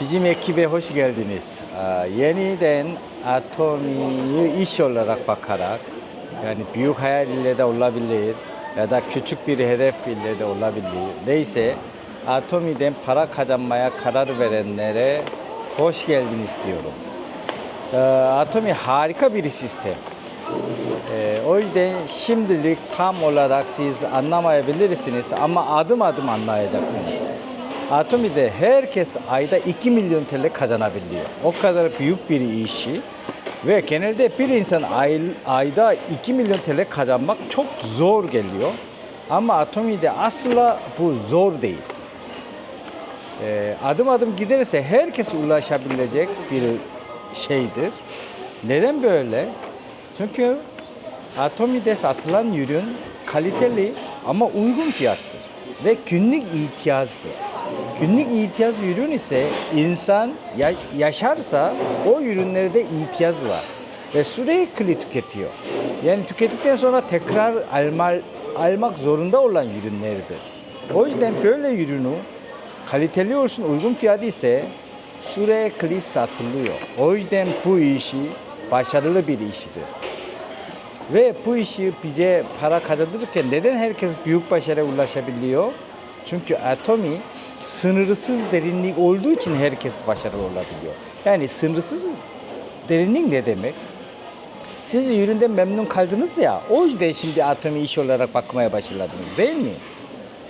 Bizim ekibe hoş geldiniz. Yeniden atomiyi iş olarak bakarak yani büyük hayal ile de olabilir ya da küçük bir hedef ile de olabilir. Neyse atomiden para kazanmaya karar verenlere hoş geldiniz diyorum. Atomi harika bir sistem. Ee, o yüzden şimdilik tam olarak siz anlamayabilirsiniz ama adım adım anlayacaksınız. Atomi'de herkes ayda 2 milyon TL kazanabiliyor. O kadar büyük bir işi ve genelde bir insan ay, ayda 2 milyon TL kazanmak çok zor geliyor. Ama Atomi'de asla bu zor değil. Ee, adım adım giderse herkes ulaşabilecek bir şeydir. Neden böyle? Çünkü Atomi'de satılan ürün kaliteli ama uygun fiyattır ve günlük ihtiyazdır. Günlük ihtiyaç ürün ise insan ya- yaşarsa o ürünlerde ihtiyaç var ve sürekli tüketiyor. Yani tükettikten sonra tekrar alma, almak zorunda olan ürünlerdir. O yüzden böyle ürünü kaliteli olsun uygun fiyatı ise sürekli satılıyor. O yüzden bu işi başarılı bir işidir. Ve bu işi bize para kazandırırken neden herkes büyük başarıya ulaşabiliyor? Çünkü atomi sınırsız derinlik olduğu için herkes başarılı olabiliyor. Yani sınırsız derinlik ne demek? Siz üründen memnun kaldınız ya, o yüzden şimdi atomi iş olarak bakmaya başladınız değil mi?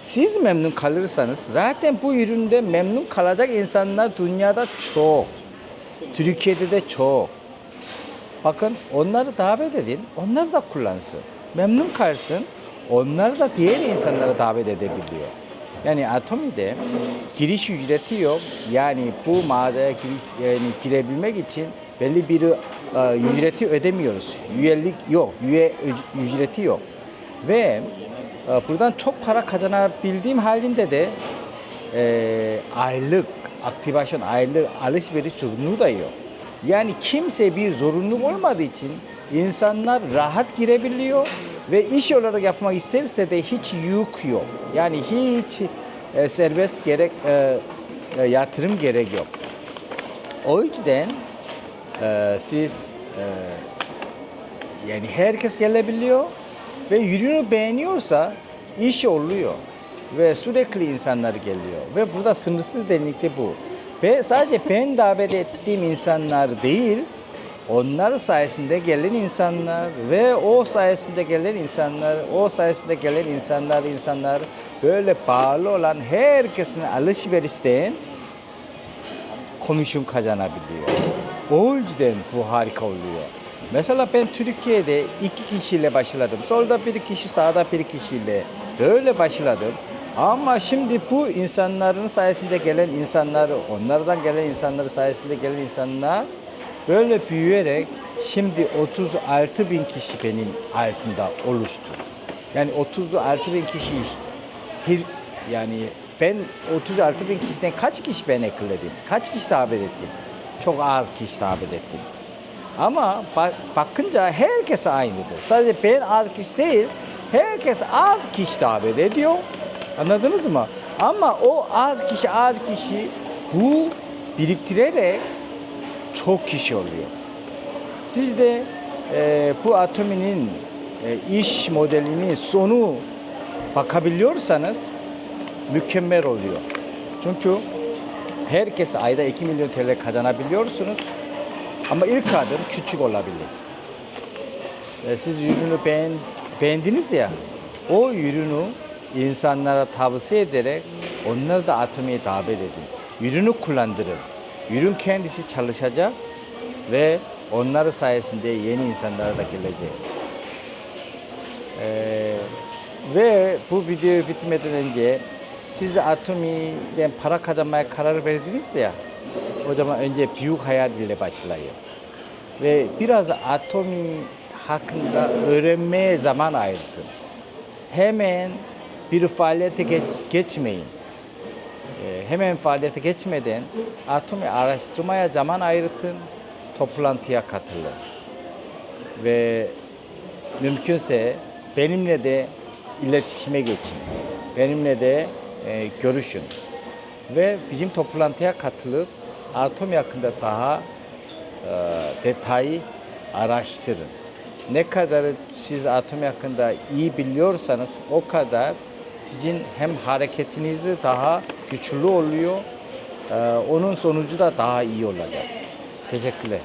Siz memnun kalırsanız zaten bu üründe memnun kalacak insanlar dünyada çok. Türkiye'de de çok. Bakın onları davet edin, onlar da kullansın. Memnun kalsın, onlar da diğer insanlara davet edebiliyor. Yani Atomi'de giriş ücreti yok. Yani bu mağazaya giriş, yani girebilmek için belli bir e, ücreti ödemiyoruz. Üyelik yok, üye üc- ücreti yok. Ve e, buradan çok para kazanabildiğim halinde de e, aylık aktivasyon, aylık alışveriş zorunluluğu da yok. Yani kimse bir zorunluluk olmadığı için insanlar rahat girebiliyor ve iş olarak yapmak isterse de hiç yük yok. Yani hiç e, serbest gerek e, e, yatırım gerek yok. O yüzden e, siz e, yani herkes gelebiliyor ve ürünü beğeniyorsa iş oluyor ve sürekli insanlar geliyor ve burada sınırsız derinlikte bu. Ve sadece ben davet ettiğim insanlar değil, onlar sayesinde gelen insanlar ve o sayesinde gelen insanlar, o sayesinde gelen insanlar, insanlar böyle bağlı olan herkesin alışverişten komisyon kazanabiliyor. O yüzden bu harika oluyor. Mesela ben Türkiye'de iki kişiyle başladım. Solda bir kişi, sağda bir kişiyle böyle başladım. Ama şimdi bu insanların sayesinde gelen insanlar, onlardan gelen insanlar sayesinde gelen insanlar böyle büyüyerek şimdi 36 bin kişi benim altımda oluştu. Yani 36 bin kişi yani ben 36 bin kişiden kaç kişi ben ekledim? Kaç kişi davet ettim? Çok az kişi davet ettim. Ama bak, bakınca herkes aynıdır. Sadece ben az kişi değil, herkes az kişi davet ediyor. Anladınız mı? Ama o az kişi az kişi bu biriktirerek çok kişi oluyor. Siz de e, bu atominin e, iş modelinin sonu bakabiliyorsanız mükemmel oluyor. Çünkü herkes ayda 2 milyon TL kazanabiliyorsunuz. Ama ilk adım küçük olabilir. E, siz ürünü beğen, beğendiniz ya, o ürünü insanlara tavsiye ederek onları da atomiye davet edin. Ürünü kullandırın. Ürün kendisi çalışacak ve onları sayesinde yeni insanlara da gelecek. Ee, ve bu video bitmeden önce siz Atomi'den para kazanmaya karar verdiniz ya, o zaman önce büyük hayal ile başlayın. Ve biraz Atomi hakkında öğrenmeye zaman ayırtın. Hemen bir faaliyete geç, geçmeyin. Ee, hemen faaliyete geçmeden Atomi araştırmaya zaman ayırtın, toplantıya katılın. Ve mümkünse benimle de iletişime geçin. Benimle de e, görüşün. ve bizim toplantıya katılıp atom hakkında daha e, detaylı araştırın. Ne kadar siz atom hakkında iyi biliyorsanız o kadar sizin hem hareketinizi daha güçlü oluyor, e, onun sonucu da daha iyi olacak. Teşekkürler.